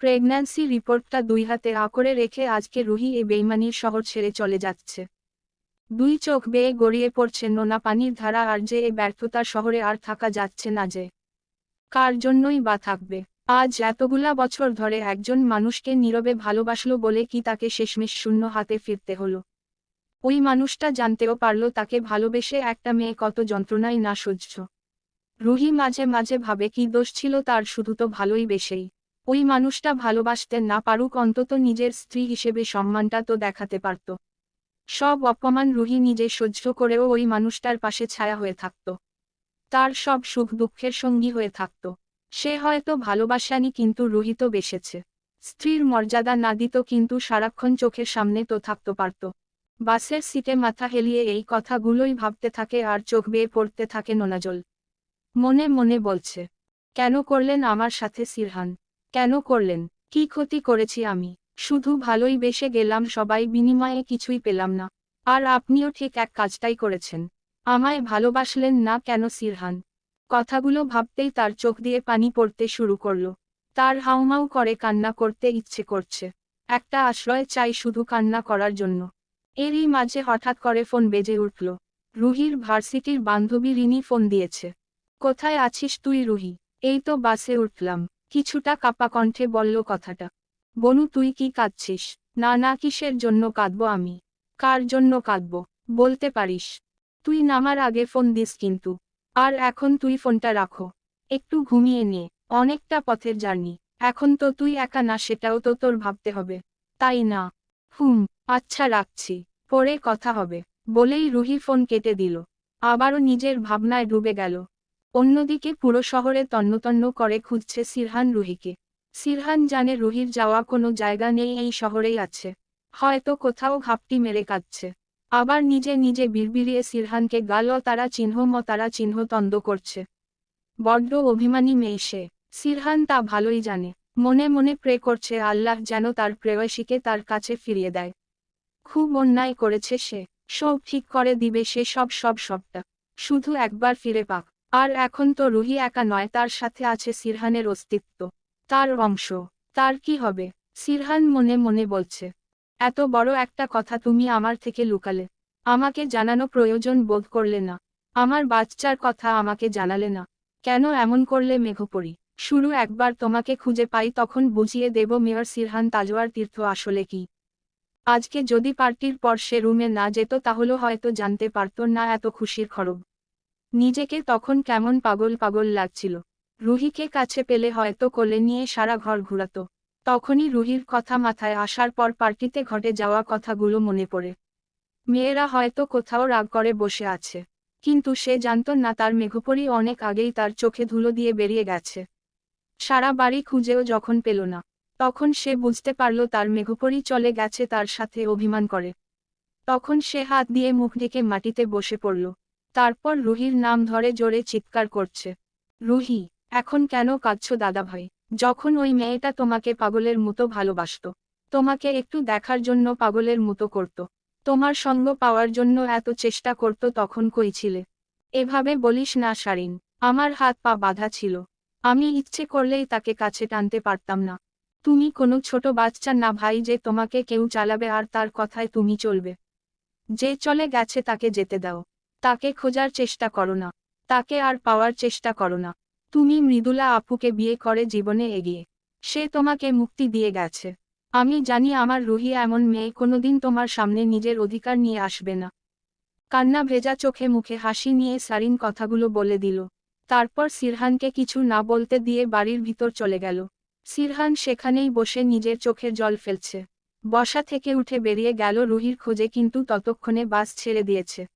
Pregnancy রিপোর্টটা দুই হাতে আকরে রেখে আজকে রুহি এ বেইমানির শহর ছেড়ে চলে যাচ্ছে। দুই চোখ বেয়ে গড়িয়ে পড়ছে নোনা পানির ধারা আর যে এ ব্যর্থতার শহরে আর থাকা যাচ্ছে না যে। কার জন্যই বা থাকবে? আজ এতগুলা বছর ধরে একজন মানুষকে নীরবে ভালোবাসলো বলে কি তাকে শেষমেশ শূন্য হাতে ফিরতে হলো? ওই মানুষটা জানতেও পারল তাকে ভালোবেসে একটা মেয়ে কত যন্ত্রণাই না সহ্য। রুহি মাঝে মাঝে ভাবে কি দোষ ছিল তার শুধু তো ভালোই বেশেই। ওই মানুষটা ভালোবাসতে না পারুক অন্তত নিজের স্ত্রী হিসেবে সম্মানটা তো দেখাতে পারত। সব অপমান রুহি নিজে সহ্য করেও ওই মানুষটার পাশে ছায়া হয়ে থাকত। তার সব সুখ দুঃখের সঙ্গী হয়ে থাকত। সে হয়তো ভালোবাসানি কিন্তু রুহি তো বেসেছে। স্ত্রীর মর্যাদা না দিত কিন্তু সারাক্ষণ চোখের সামনে তো থাকত পারত। বাসের সিটে মাথা হেলিয়ে এই কথাগুলোই ভাবতে থাকে আর চোখ বেয়ে পড়তে থাকে নোনাজল। মনে মনে বলছে, কেন করলেন আমার সাথে সিরহান? কেন করলেন? কি ক্ষতি করেছি আমি? শুধু ভালোই বেসে গেলাম, সবাই বিনিময়ে কিছুই পেলাম না। আর আপনিও ঠিক এক কাজটাই করেছেন। আমায় ভালোবাসলেন না কেন সিরহান? কথাগুলো ভাবতেই তার চোখ দিয়ে পানি পড়তে শুরু করল। তার হাউমাউ করে কান্না করতে ইচ্ছে করছে। একটা আশ্রয় চাই শুধু কান্না করার জন্য। এরই মাঝে হঠাৎ করে ফোন বেজে উঠল। রুহির ভার্সিটির বান্ধবী রিনি ফোন দিয়েছে। কোথায় আছিস তুই রুহি? এই তো বাসে উঠলাম। কিছুটা কাপা কণ্ঠে বলল কথাটা। বনু, তুই কি কাঁদছিস? না না, কিসের জন্য কাঁদবো আমি? কার জন্য কাঁদবো? বলতে পারিস। তুই নামার আগে ফোন দিস কিন্তু। আর এখন তুই ফোনটা রাখো। একটু ঘুমিয়ে নে। অনেকটা পথের জার্নি। এখন তো তুই একা না, সেটাও তো তোর ভাবতে হবে। তাই না? হুম আচ্ছা রাখছি। পরে কথা হবে। বলেই রুহি ফোন কেটে দিল। আবারও নিজের ভাবনায় ডুবে গেল। অন্যদিকে পুরো শহরে তন্নতন্ন করে খুঁজছে সিরহান রুহিকে। সিরহান জানে রুহির যাওয়া কোনো জায়গা নেই, এই শহরেই আছে। হয়তো কোথাও ঘাপটি মেরে কাঁদছে। আবার নিজে নিজে বিড়বিড়িয়ে সিরহানকে গাল তারা চিহ্ন ম তারা চিহ্ন তন্দ করছে। বড্ড অভিমানী মেয়ে সে। সিরহান তা ভালোই জানে। মনে মনে প্রে করছে, আল্লাহ যেন তার প্রেয়সীকে তার কাছে ফিরিয়ে দেয়। খুব অন্যায় করেছে সে। সব ঠিক করে দিবে সে সব সব সবটা। শুধু একবার ফিরে পাক। আর এখন তো রুহি একা নয়, তার সাথে আছে সিরহানের অস্তিত্ব। তার অংশ। তার কি হবে? সিরহান মনে মনে বলছে। এত বড় একটা কথা তুমি আমার থেকে লুকালে। আমাকে জানানো প্রয়োজন বোধ করলে না। আমার বাচ্চার কথা আমাকে জানালে না। কেন এমন করলে মেঘপরি? শুরু একবার তোমাকে খুঁজে পাই, তখন বুঝিয়ে দেব মেয়র সিরহান তাজওয়ার তীর্থ আসলে কি। আজকে যদি পার্টির পর সে রুমে না যেত, তাহলে হয়তো জানতে পারত না এত খুশির খরব। নিজেকে তখন কেমন পাগল পাগল লাগছিল। রুহিকে কাছে পেলে হয়তো কোলে নিয়ে সারা ঘর ঘুরাত। তখনই রুহির কথা মাথায় আসার পর পার্টিতে ঘটে যাওয়া কথাগুলো মনে পড়ে। মেয়েরা হয়তো কোথাও রাগ করে বসে আছে। কিন্তু সে জানত না তার মেঘপরি অনেক আগেই তার চোখে ধুলো দিয়ে বেরিয়ে গেছে। সারা বাড়ি খুঁজেও যখন পেল না, তখন সে বুঝতে পারল তার মেঘপরি চলে গেছে তার সাথে অভিমান করে। তখন সে হাত দিয়ে মুখ ঢেকে মাটিতে বসে পড়ল। তারপর রুহির নাম ধরে জোরে চিৎকার করছে। রুহি, এখন কেন কাঁদছ দাদাভাই? যখন ওই মেয়েটা তোমাকে পাগলের মতো ভালোবাসত। তোমাকে একটু দেখার জন্য পাগলের মতো করত। তোমার সঙ্গ পাওয়ার জন্য এত চেষ্টা করত তখন কই ছিলে? এভাবে বলিস না সারিন আমার হাত পা বাঁধা ছিল। আমি ইচ্ছে করলেই তাকে কাছে টানতে পারতাম না। তুমি কোনো ছোট বাচ্চা না ভাই যে তোমাকে কেউ চালাবে আর তার কথায় তুমি চলবে। যে চলে গেছে তাকে যেতে দাও। তাকে খোঁজার চেষ্টা করো না। তাকে আর পাওয়ার চেষ্টা করো না। তুমি মৃদুলা আপুকে বিয়ে করে জীবনে এগিয়ে। সে তোমাকে মুক্তি দিয়ে গেছে। আমি জানি আমার রুহি এমন মেয়ে কোনোদিন তোমার সামনে নিজের অধিকার নিয়ে আসবে না। কান্না ভেজা চোখে মুখে হাসি নিয়ে সারিন কথাগুলো বলে দিল। তারপর সিরহানকে কিছু না বলতে দিয়ে বাড়ির ভিতর চলে গেল। সিরহান সেখানেই বসে নিজের চোখের জল ফেলছে। বসা থেকে উঠে বেরিয়ে গেল রুহির খোঁজে কিন্তু ততক্ষণে বাস ছেড়ে দিয়েছে।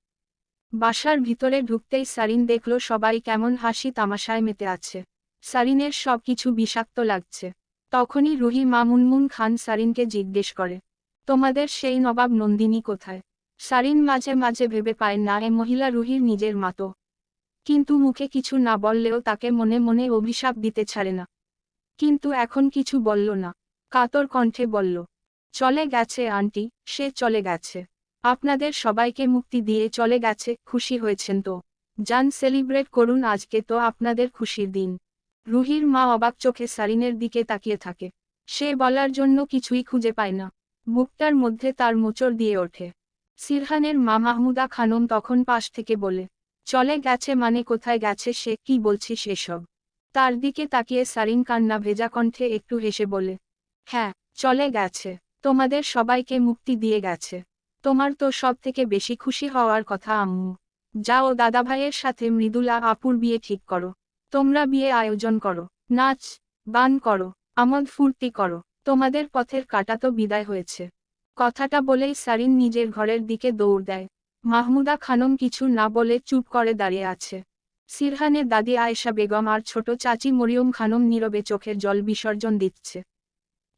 বাসার ভিতরে ঢুকতেই সারিন দেখল সবাই কেমন হাসি তামাশায় মেতে আছে। সারিনের সব কিছু বিষাক্ত লাগছে। তখনই রুহি মা মুনমুন খান সারিনকে জিজ্ঞেস করে, তোমাদের সেই নবাব নন্দিনী কোথায়? সারিন মাঝে মাঝে ভেবে পায়, না, এ মহিলা রুহির নিজের মাতো কিন্তু মুখে কিছু না বললেও তাকে মনে মনে অভিশাপ দিতে ছাড়ে না। কিন্তু এখন কিছু বলল না। কাতর কণ্ঠে বলল, চলে গেছে, আন্টি, সে চলে গেছে। আপনাদের সবাইকে মুক্তি দিয়ে চলে গেছে, খুশি হয়েছেন তো। যান সেলিব্রেট করুন আজকে তো আপনাদের খুশির দিন। রুহির মা অবাক চোখে সারিনের দিকে তাকিয়ে থাকে। সে বলার জন্য কিছুই খুঁজে পায় না। বুকটার মধ্যে তার মোচড় দিয়ে ওঠে। সিরহানের মা মাহমুদা খানম তখন পাশ থেকে বলে, চলে গেছে মানে কোথায় গেছে সে, কি বলছি সেসব তার দিকে তাকিয়ে সারিন কান্না ভেজা কণ্ঠে একটু হেসে বলে হ্যাঁ চলে গেছে। তোমাদের সবাইকে মুক্তি দিয়ে গেছে। তোমার তো সব থেকে বেশি খুশি হওয়ার কথা, আম্মু। যাও দাদাভাইয়ের সাথে মৃদুলা আপুর বিয়ে ঠিক করো। তোমরা বিয়ে আয়োজন করো, নাচ বান করো, আমদ ফুর্তি করো। তোমাদের পথের কাটা তো বিদায় হয়েছে। কথাটা বলেই সারিন নিজের ঘরের দিকে দৌড় দেয়। মাহমুদা খানম কিছু না বলে চুপ করে দাঁড়িয়ে আছে। সিরহানে দাদি আয়েশা বেগম আর ছোট চাচি মরিয়ম খানম নীরবে চোখের জল বিসর্জন দিচ্ছে।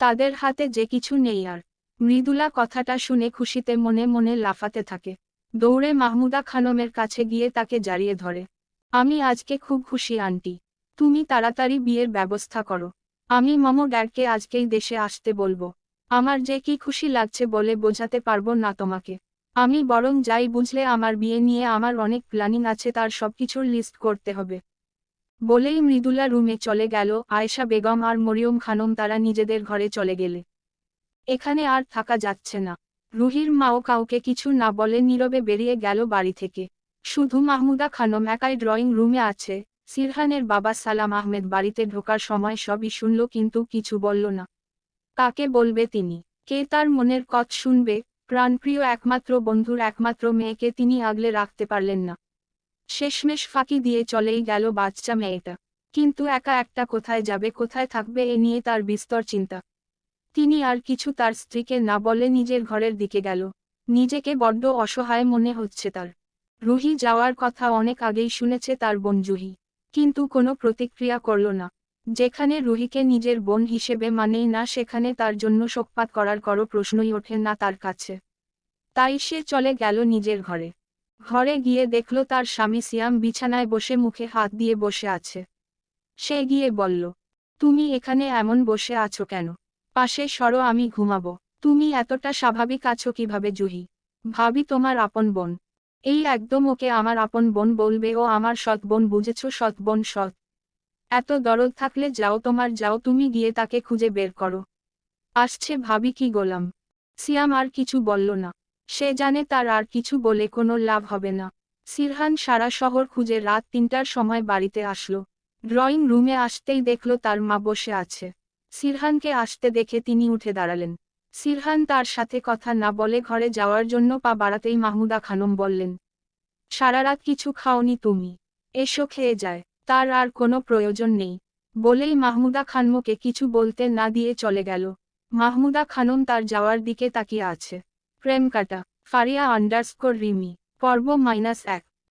তাদের হাতে যে কিছু নেই আর। মৃদুলা কথাটা শুনে খুশিতে মনে মনে লাফাতে থাকে। দৌড়ে মাহমুদা খানমের কাছে গিয়ে তাকে জারিয়ে ধরে। আমি আজকে খুব খুশি, আন্টি। তুমি তাড়াতাড়ি বিয়ের ব্যবস্থা করো। আমি মম ড্যাডকে আজকেই দেশে আসতে বলব। আমার যে কি খুশি লাগছে বলে বোঝাতে পারব না তোমাকে। আমি বরং যাই বুঝলে আমার বিয়ে নিয়ে আমার অনেক প্ল্যানিং আছে, তার সবকিছুর লিস্ট করতে হবে। বলেই মৃদুলা রুমে চলে গেল। আয়েশা বেগম আর মরিয়ম খানম তারা নিজেদের ঘরে চলে গেলে। এখানে আর থাকা যাচ্ছে না। রুহির মাও কাউকে কিছু না বলে নীরবে বেরিয়ে গেল বাড়ি থেকে। শুধু মাহমুদা খানম একাই ড্রয়িং রুমে আছে। সিরহানের বাবা সালাম আহমেদ বাড়িতে ঢোকার সময় সবই শুনল কিন্তু কিছু বলল না। কাকে বলবে তিনি? কে তার মনের কথ শুনবে? প্রাণপ্রিয় একমাত্র বন্ধুর একমাত্র মেয়েকে তিনি আগলে রাখতে পারলেন না। শেষমেশ ফাঁকি দিয়ে চলেই গেল বাচ্চা মেয়েটা। কিন্তু একা একটা কোথায় যাবে, কোথায় থাকবে এ নিয়ে তার বিস্তর চিন্তা। তিনি আর কিছু তার স্ত্রীকে না বলে নিজের ঘরের দিকে গেল। নিজেকে বড্ড অসহায় মনে হচ্ছে তার। রুহি যাওয়ার কথা অনেক আগেই শুনেছে তার বোন জুহি। কিন্তু কোনো প্রতিক্রিয়া করল না। যেখানে রুহিকে নিজের বোন হিসেবে মানেই না, সেখানে তার জন্য শোকপাত করার করো প্রশ্নই ওঠে না তার কাছে। তাই সে চলে গেল নিজের ঘরে। ঘরে গিয়ে দেখল তার স্বামী সিয়াম বিছানায় বসে মুখে হাত দিয়ে বসে আছে। সে গিয়ে বলল, তুমি এখানে এমন বসে আছো কেন? পাশে সরো, আমি ঘুমাবো। তুমি এতটা স্বাভাবিক আছো কীভাবে, জুহি? ভাবি, তোমার আপন বোন। এই একদম ওকে আমার আপন বোন বলবে, ও আমার সৎ বোন, বুঝেছ? সৎ বোন সৎ। এত দরদ থাকলে যাও তোমার, যাও তুমি গিয়ে তাকে খুঁজে বের করো। আসছে, ভাবি, কি গোলাম। সিয়াম আর কিছু বলল না। সে জানে তার আর কিছু বলে কোনো লাভ হবে না। সিরহান সারা শহর খুঁজে রাত তিনটার সময় বাড়িতে আসলো। ড্রয়িং রুমে আসতেই দেখল তার মা বসে আছে। সিরহানকে আসতে দেখে তিনি উঠে দাঁড়ালেন। সিরহান তার সাথে কথা না বলে ঘরে যাওয়ার জন্য পা বাড়াতেই মাহমুদা খানম বললেন, সারা রাত কিছু খাওনি তুমি। এসো খেয়ে যায়। তার আর কোনো প্রয়োজন নেই। বলেই মাহমুদা খানমকে কিছু বলতে না দিয়ে চলে গেল। মাহমুদা খানম তার যাওয়ার দিকে তাকিয়ে আছে। প্রেম কাটা, ফারিয়া আন্ডারস্কোর রিমি, পর্ব মাইনাস এক।